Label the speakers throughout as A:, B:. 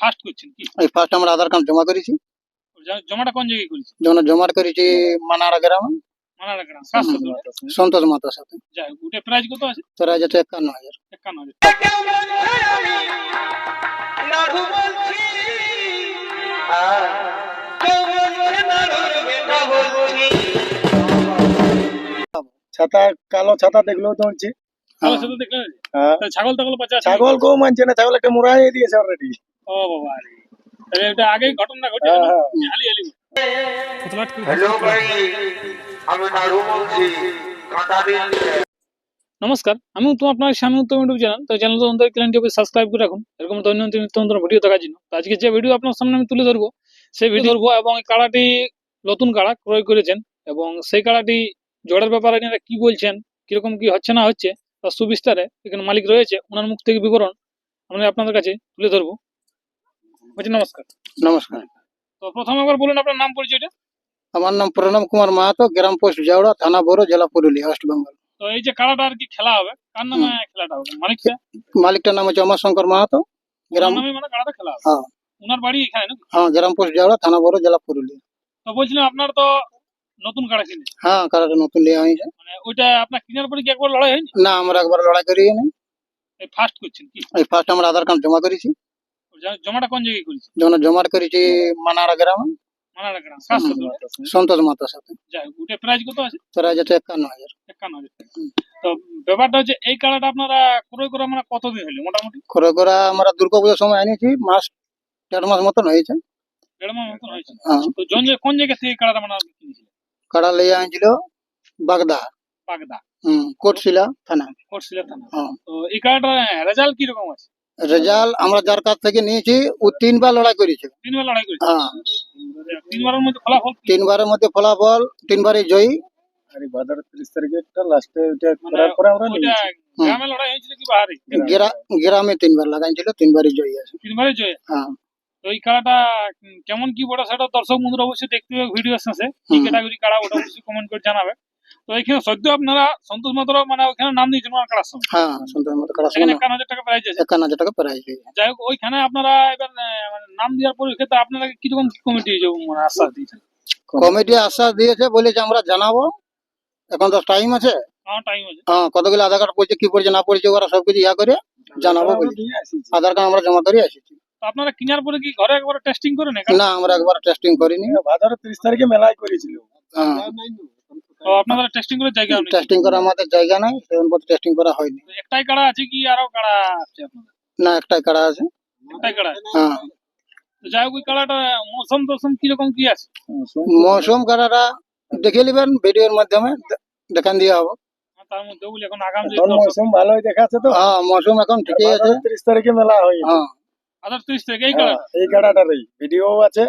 A: First করছেন কি
B: এই ফার্স্ট আমরা আধার কার্ড জমা করেছি।
A: জমাটা কোন জায়গায় করেছেন
B: যখন জমা করেছি মানাড়া গ্রামে।
A: মানালা গ্রাম?
B: সন্তোষ মাতার সাথে।
A: যাই ওটা প্রাইস কত আছে?
B: তোরা যেটা একান্ন হাজার।
A: একান্ন হাজার।
C: ছাতা কালো ছাতা দেখলেও দৌড়ছে হ্যাঁ।
A: তা ছাগল টাগল
C: ছাগল কেউ মানছে না ছাগল একটা মুড়াই দিয়েছে অলরেডি
A: ও বাবা তাহলে এটা আগে ঘটনা ঘটে
C: হ্যাঁ,
A: গেল।
C: হ্যাঁ।
A: হালি হালি
D: হ্যালো ভাই আমি নাড়ু বলছি
A: নমস্কার আমি উত্তম আপনার স্বামী উত্তম ইউটিউব চ্যানেল। তো চ্যানেল অন্তর চ্যানেলটিকে সাবস্ক্রাইব করে রাখুন। এরকম দৈনন্দিন নিত্য নতুন ভিডিও দেখার জন্য। তো আজকে যে ভিডিও আপনার সামনে আমি তুলে ধরবো সেই ভিডিও ধরবো। এবং এই কাড়াটি নতুন কাড়া ক্রয় করেছেন এবং সেই কাড়াটি জোড়ার ব্যাপারে এনারা কি বলছেন কীরকম কি হচ্ছে না হচ্ছে তার সুবিস্তারে এখানে মালিক রয়েছে ওনার মুখ থেকে বিবরণ আমি আপনাদের কাছে তুলে ধরবো। বলছি নমস্কার।
B: নমস্কার।
A: তো প্রথমে একবার বলুন আপনার নাম পরিচয়টা।
B: আমার নাম প্রণব কুমার মাহাতো গ্রাম পোস্ট জাউড়া থানা বড় জেলা পুরুলিয়া ওয়েস্ট বেঙ্গল
A: তো এই যে কাড়াটা আর কি খেলা হবে? কার নামে খেলাটা হবে? মালিকটা
B: মালিকটার নাম হচ্ছে অমরশঙ্কর মাহাতো গ্রাম
A: নামে মানে কাড়াটা খেলা হবে?
B: হ্যাঁ।
A: ওনার বাড়ি এখানে নাকি?
B: হ্যাঁ গ্রাম পোস্ট জাউড়া থানা বড় জেলা পুরুলিয়া।
A: তো বলছিলাম আপনার তো নতুন কাড়া কিনে?
B: হ্যাঁ কারাটা নতুন লিয়া হয়েছে
A: মানে ওইটা আপনার কেনার পরে কি একবার লড়াই হয়নি?
B: না আমরা একবার লড়াই করিয়ে নি
A: এই ফার্স্ট করছেন কি?
B: এই ফার্স্ট আমরা আধার কার্ড জমা করেছি।
A: জমাটা কোন জায়গায় করেছেন
B: যখন জমা করেছি মানাড়া গ্রামে।
A: মানালা গ্রাম?
B: সন্তোষ মাতার সাথে।
A: যাই ওটা প্রাইস কত আছে?
B: তোরা যেটা একান্ন হাজার।
A: একান্ন হাজার তো ব্যাপারটা হচ্ছে এই কাড়াটা আপনারা ক্রয় করে মানে কতদিন হলো মোটামুটি?
B: করে করে আমরা দুর্গা পুজোর সময় এনেছি মাস দেড় মাস মতন হয়েছে।
A: দেড় মাস মতন হয়েছে।
B: হ্যাঁ।
A: তো কোন জায়গা থেকে এই কাড়াটা মানে
B: কাড়া লিয়ে আনছিল? বাগদা।
A: বাগদা।
B: হম কোটশিলা থানা।
A: কোটশিলা থানা।
B: হ্যাঁ।
A: তো এই কাড়াটা রেজাল্ট কীরকম আছে?
B: রেজাল্ট আমরা যার কাছ থেকে নিয়েছি ও তিনবার লড়াই করেছে।
A: তিনবার লড়াই করেছে?
B: হ্যাঁ।
A: তিনবারের মধ্যে ফলাফল কি?
B: তিনবারের মধ্যে ফলাফল তিনবারই জয়ী।
A: মানে
C: করার পরে আমরা
A: ওইটা
C: নিয়েছি।
A: গ্রামে
B: তিনবার লাগাইছিল তিনবারই জয়ী আছে।
A: তিনবারে জয়?
B: হ্যাঁ।
A: তো এই কাড়াটা কেমন কি বড় সেটা দর্শক বন্ধুরা অবশ্যই দেখতে হবে ভিডিও শেষে। কি। ক্যাটাগরি কাড়া ওটা অবশ্যই কমেন্ট করে জানাবে। তো এখানে সদ্য আপনারা সন্তোষ মাত্র মানে ওখানে নাম দিয়েছেন
B: হ্যাঁ সুন্দর মতো কাড়া
A: সেখানে একান্ন হাজার টাকা প্রাইজ আছে।
B: একান্ন হাজার টাকা প্রাইজ
A: যাই হোক ওইখানে আপনারা এবার মানে নাম দেওয়ার পরে ক্ষেত্রে আপনারা কীরকম কমিটি মানে আশ্বাস দিয়েছেন?
B: কমিটি আশ্বাস দিয়েছে বলেছে আমরা জানাব। এখন তো টাইম আছে।
A: আমার টাইম আছে।
B: হ্যাঁ কতগুলো আধার কার্ড পড়ছে কি পড়ছে না পড়ছে ওরা সবকিছু ইয়া করে জানাব বলি আধার কার্ড আমরা জমা করে এসেছি
A: আপনারা কেনার পরে কি ঘরে একবার টেস্টিং করেন
B: না আমরা একবার টেস্টিং করিনি।
C: ভাদ্র তিরিশ তারিখে মেলায় করেছিল।
B: হ্যাঁ।
A: তো আপনারা টেস্টিং করে জায়গা নেই?
B: টেস্টিং করা আমাদের জায়গা নাই সেরকম টেস্টিং করা হয়নি।
A: একটাই কাড়া আছে কি আরও কাড়া আছে আপনাদের?
B: না একটাই কাড়া আছে।
A: একটাই কাড়া? আছে।
B: হ্যাঁ।
A: তো যাই হোক ওই কাড়াটা মৌসুম টৌসুম কীরকম কি আছে?
B: মৌসুম কাড়াটা দেখে নেবেন ভিডিওর মাধ্যমে দেখান দিয়ে হবে।
A: তার মধ্যে বলি এখন আগাম
C: মৌসুম ভালোই দেখাচ্ছে তো।
B: হ্যাঁ মৌসুম এখন ঠিকই আছে।
C: ত্রিশ তারিখে মেলা হয়েছে
B: হ্যাঁ।
A: আদার ত্রিশ থেকে এই কাড়া
C: হ্যাঁ, এই গাড়াটারই ভিডিও আছে।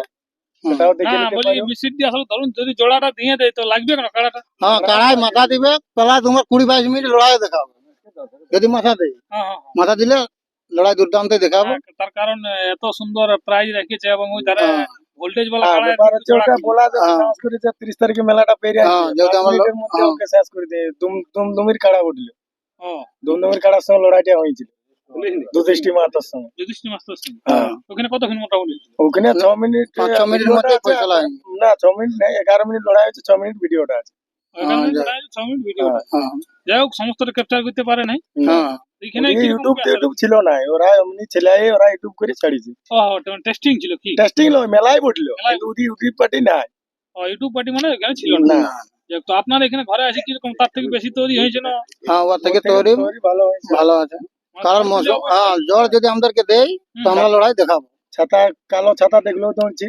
C: সেটাও দেখে
A: হ্যাঁ
C: নিতে
A: বলি
C: পারো
A: দিয়ে আসলে ধরুন যদি জোড়াটা দিয়ে দেয় তো লাগবে কেন কাড়াটা
B: হ্যাঁ কাড়াই মাথা দিবে পেলা তোমার কুড়ি বাইশ মিনিট লড়াই দেখাবো যদি মাথা দেয়
A: হ্যাঁ।
B: মাথা দিলে লড়াই দুর্দান্ত দেখাবো
A: তার কারণ এত সুন্দর প্রাইজ রেখেছে এবং ওই। ভোল্টেজ বলা।
C: বলা। করে যে তিরিশ তারিখে মেলাটা পেরিয়ে
B: হ্যাঁ,
C: আসছে
B: আমরা
C: মধ্যে। ওকে শেষ করে দিয়ে দুম দুমদুমির কাড়া উঠল
A: ও
C: দুমদুমির কাড়ার সঙ্গে লড়াইটা হয়েছিল
B: হ্যাঁ।
A: ওখানে কতক্ষণ মোটামুটি?
C: ওখানে ছ মিনিট
B: ছ মিনিটের মধ্যে
C: আছে,
B: পয়সা হয়নি।
C: না ছ মিনিট নেই এগারো মিনিট লড়াই হয়েছে ছ মিনিট ভিডিওটা আছে।
B: যাই।
C: হ্যাঁ।
B: হ্যাঁ।
A: যাই হোক সমস্ত ক্যাপচার করতে পারে নাই।
B: হ্যাঁ।
C: ইউটিউব ইউটিউব ছিল না ওরা এমনি ছেলে ওরা ইউটিউব করে ছাড়িয়েছে।
A: ও টেস্টিং ছিল কি?
C: টেস্টিং লো মেলায় উঠল ওদি ইউটিউব পার্টি নাই।
A: ইউটিউব পার্টি মানে এখানে ছিল না? তো আপনার এখানে ঘরে আছে কীরকম তার থেকে বেশি তৈরি হয়েছে না?
B: হ্যাঁ ওর থেকে তৈরি
C: ভালো
B: ভালো আছে। কারণ হ্যাঁ জ্বর যদি আমাদেরকে দেয় তো আমরা লড়াই দেখাবো।
C: ছাতা কালো ছাতা দেখলেও দৌড়ছে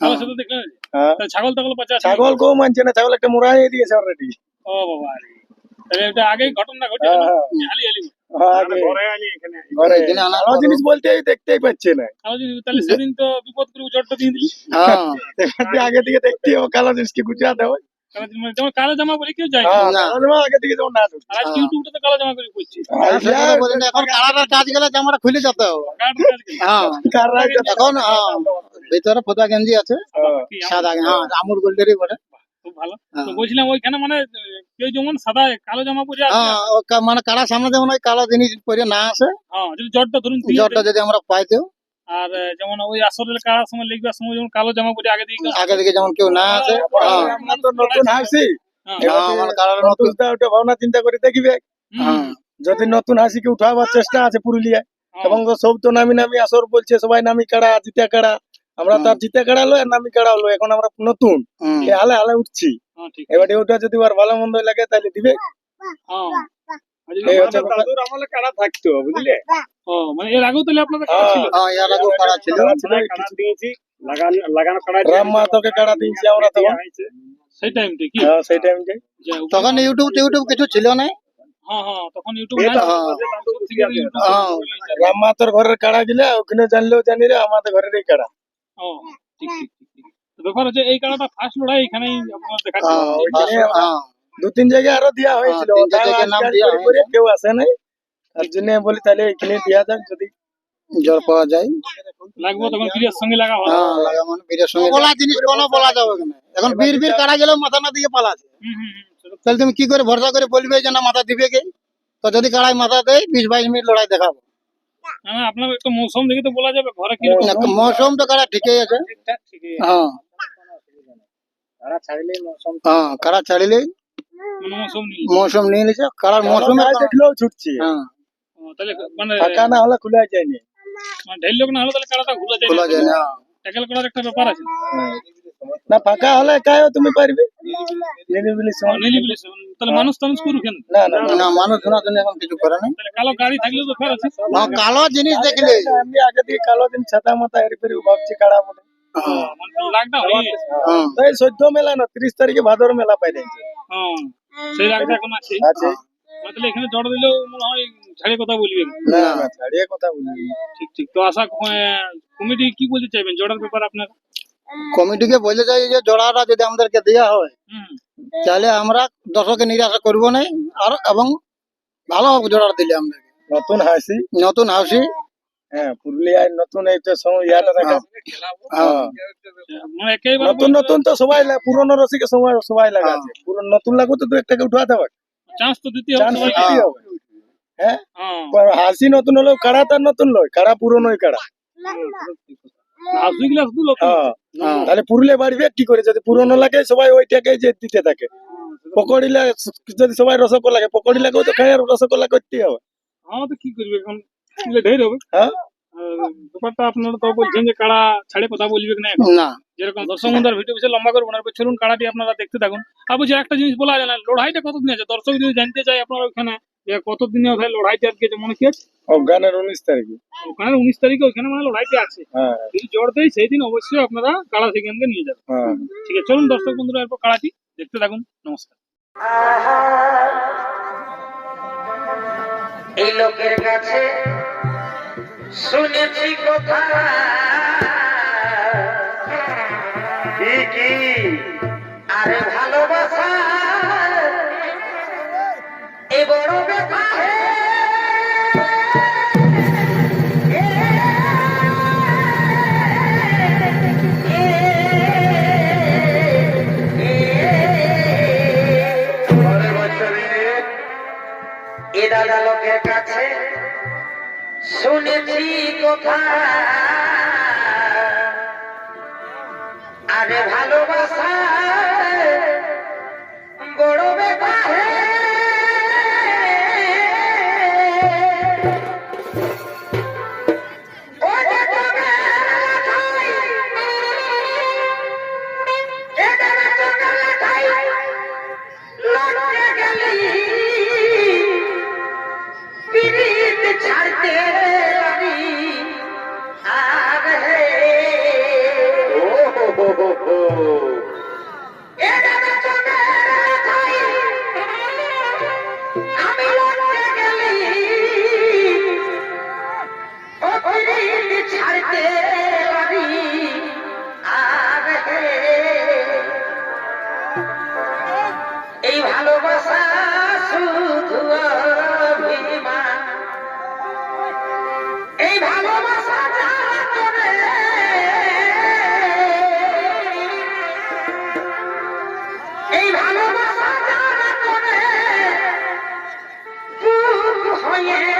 A: তাহলে সেটা দেখলেন
C: হ্যাঁ।
A: তাহলে ছাগল টাগল
C: ছাগল কেউ মানছে না ছাগল একটা মুড়াই দিয়েছে অলরেডি
A: ও বাবা এটা আগেই ঘটনা ঘটে
C: হ্যাঁ হ্যাঁ।
A: হালি হালি
C: হ্যাঁ, আগে জিনিস বলতে দেখতেই পাচ্ছে না।
A: তাহলে যদি- তাহলে সেদিন তো বিপদ করে জটটা দিয়ে দিলি।
B: হ্যাঁ।
C: আগে থেকে দেখতে হবে কালো জিনিসকে
A: গুজরাতে মানে যেমন কালো জামা পরে কেউ যায় না।
C: হ্যাঁ কালো জামা আগে থেকে যেমন না ঢুকছে।
A: আর তো কালো জামা করে
B: বলি না, এখন কালারের কাজ গেলে জামাটা খুলে যেতে হবে। হ্যাঁ এখন হ্যাঁ ভিতরে ফোদা গেঞ্জি আছে
C: হ্যাঁ।
B: সাদা হ্যাঁ আমুর গোল্ডেরই বলে
A: খুব ভালো।
B: হ্যাঁ।
A: তো বলছিলাম ওইখানে মানে কেউ যেমন সাদা কালো জামা পরে আছে
B: হ্যাঁ ও কা- মানে কারা সামনে যেমন ওই কালো জিনিস পরে না আসে
A: হ্যাঁ যদি জটটা ধরুন
B: জ্বরটা যদি আমরা পাই দেও
A: আর যেমন ওই আসরের কাড়ার সময় লিখবার সময় যেমন কালো জামা পরে আগে দিয়ে
B: আগে দিকে যেমন কেউ না আছে হ্যাঁ
C: আমরা তো নতুন হাসি
A: হ্যাঁ।
B: হ্যাঁ, নতুন
C: নতুন ওটা ভাবনা চিন্তা করে দেখবে। যদি নতুন হাসিকে উঠাবার চেষ্টা আছে পুরুলিয়ায়। এবং সব তো নামি নামি আসর বলছে সবাই নামি কাড়া জিতে কাড়া। আমরা তো আর জিতে কাড়া লো আর নামি কাড়া হলো এখন আমরা নতুন। হালে হালে উঠছি। এবারে ওটা যদি আর ভালো মন্দ লাগে তাহলে দিবে।
A: হ্যাঁ। আমলে কাড়া থাকতো বুঝলে? ও মানে এর আগেও তাহলে আপনাদের কাড়া ছিল
B: হ্যাঁ এর আগেও কাড়া ছিল
C: কাড়া
A: দিয়েছি? লাগানো লাগানো কাড়া
C: রাম মাহাতোকে কাড়া দিয়েছি আমরা তখন
A: সেই টাইমটা কি?
C: হ্যাঁ সেই
B: তখন ইউটিউব ইউটিউব কিছু ছিল না?
A: হ্যাঁ হ্যাঁ
B: হ্যাঁ। হ্যাঁ।
C: রাম মাহাতোর ঘরের কাড়া ওখানে জানলেও জানি রে আমাদের ঘরের এই কাড়া।
A: ও ঠিক ঠিক ঠিক ঠিক। তো ব্যাপার হচ্ছে এই কাড়াটা ফার্স্ট লড়াই এখানেই আপনারা দেখাচ্ছেন।
C: হ্যাঁ, ওইখানে
B: হ্যাঁ।
C: দু তিন জায়গায় আরও দেওয়া হয়েছিল কেউ আসে নাই? তার জন্য বলি তাহলে এখানে দেওয়া যাক যদি
B: জ্বর পাওয়া যায়।
A: লাগবো তখন ক্রিয়ার সঙ্গে লাগা হবে
B: হ্যাঁ লাগা মানে বীরের সঙ্গে। বলা জিনিস কোনো বলা যাবে না এখন বীর বীর কাড়া গেলেও মাথা না দিয়ে পালাছে
A: হুম, হুম, হুম, সেটা তো-
B: তাহলে তুমি কি করে ভরসা করে বলবে যে না মাথা দিবে কে? তো যদি কাড়াই মাথা দেয় বিশ বাইশ মিনিট লড়াই দেখাবো।
A: আপনার একটা মৌসুম দেখে তো বলা যাবে ঘরে কি
B: না, মৌসুম তো কাড়া ঠিকই আছে। হ্যাঁ।
A: কাড়া ছাড়লে মৌসুম
B: হ্যাঁ কাড়া ছাড়িলেই
A: মৌসুম নেই।
B: মৌসুম নিয়ে নিছে কাড়ার মৌসুমে
C: দেখলেও ছুটছি।
B: হ্যাঁ।
A: তাহলে মানে
C: ফাঁকা না হলে খুলে যায়নি।
A: মানে ঢেল লোক না হলে তাহলে কাড়াটা ঘুরে যায়
B: খোলা যায় না
A: ট্যাকেল করার একটা ব্যাপার আছে।
C: না ফাঁকা হলে কায়ও তুমি পারবে? সময়।
A: নিলিবিলি তাহলে মানুষ টানুষ করু কেন
C: না না না।
B: না মানুষ শোনা জন্য এখন কিছু করে না
A: তাহলে কালো গাড়ি থাকলেও তো ফের আছে।
B: হ্যাঁ, কালো জিনিস দেখলে
C: আমি আগে দিয়ে কালো দিন ছাতা মাথা হেরি ফেরি ভাবছি কাড়া বলে
B: হ্যাঁ,
A: মানে হয়ে।
B: হ্যাঁ,
C: মেলা না ত্রিশ তারিখে ভাদর মেলা পাই
A: হ্যাঁ। সেই রাগটা এখন আছে।
C: আছে।
A: তাহলে এখানে জড় দিলেও মনে হয় ছাড়িয়ে কথা বলবেন
C: না না ছাড়িয়ে কথা বলি
A: ঠিক ঠিক। তো আশা কমিটি কি বলতে চাইবেন? জড়ার ব্যাপার আপনার?
B: কমিটিকে বলে যাই যে জোড়াটা যদি আমাদেরকে দেওয়া হয় তাহলে আমরা দর্শককে নিরাশা করব না আর এবং ভালো হবে জোড়াটা দিলে আমাদেরকে।
C: নতুন হাসি।
B: নতুন হাসি।
C: হ্যাঁ পুরুলিয়ায় নতুন এই তো ইয়াটা দেখা হ্যাঁ।
A: মানে
C: নতুন নতুন তো সবাই পুরনো রসিকে সবাই সবাই লাগাচ্ছে। পুরনো নতুন লাগু তো দু একটাকে উঠাতে হবে
A: চান্স তো দিতে হবে
C: হ্যাঁ?
A: হ্যাঁ।
C: হাসি নতুন হলেও কাড়া তার নতুন লয় কাড়া পুরনোই কাড়া।
A: আসুগুলো শুধু লোক
C: হ্যাঁ। তাহলে বাড়বে কি করে? যদি পুরনো লাগে সবাই ওইটাকে যে দিতে থাকে। পকড়ি যদি সবাই রসগোল্লা লাগে পকড়ি লাগেও তো খাই আর রসগোল্লা করতেই হবে।
A: কি করবে এখন? ঢের হবে।
C: হ্যাঁ?
A: ব্যাপারটা আপনারা তো বলছেন যে কাড়া ছাড়ে কথা বলবে না এখন?
B: না।
A: যেরকম দর্শক বন্ধুর ভিডিও বেশি লম্বা করব না চলুন কাড়াটি আপনারা দেখতে থাকুন। আর বলছি একটা জিনিস বলা যায় না লড়াইটা কতদিন আছে? দর্শক যদি জানতে চাই আপনার ওখানে যে কতদিনে ওখানে লড়াইটা আজকে যে মনে কি আছে?
C: অজ্ঞানের উনিশ তারিখে।
A: ওখানে উনিশ তারিখে ওখানে মানে লড়াইটা আছে।
C: হ্যাঁ।
A: যদি জোর দেয় সেই দিন অবশ্যই আপনারা কাড়া সেখান থেকে নিয়ে যাবেন।
C: হ্যাঁ।
A: ঠিক আছে চলুন দর্শক বন্ধুরা এরপর কাড়াটি দেখতে থাকুন। নমস্কার।
D: এই লোকের কাছে শুনেছি কথা। কি আরে ভালোবাসা এ বড় ব্যথা এ দাদা লোকের কাছে শুনেছি কথা। আরে ভালোবাসা বড় পিরিত ছাড়তে ভালোবাসা শুধু অভিমান এই ভালোবাসা যারা করে এই ভালোবাসা যারা করে হয়ে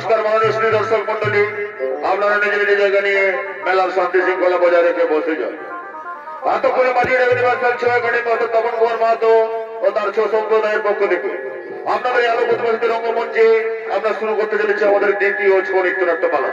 D: নমস্কার, মাননীয় শ্রী দর্শক মন্ডলী আপনারা নিজের নিজের জায়গা নিয়ে মেলার শান্তি শৃঙ্খলা বজায় রেখে বসে যান। এতক্ষণে মাটিয়ে রেখে নিবাসের ছয় গণিত মাত্র তপন কুমার মাহাতো ও তার ছ সম্প্রদায়ের পক্ষ থেকে। আপনাদের আলোক উদ্ভাসিত রঙ্গমঞ্চে আমরা শুরু করতে চলেছি আমাদের দ্বিতীয় ছৌ নৃত্য নাট্যমালা।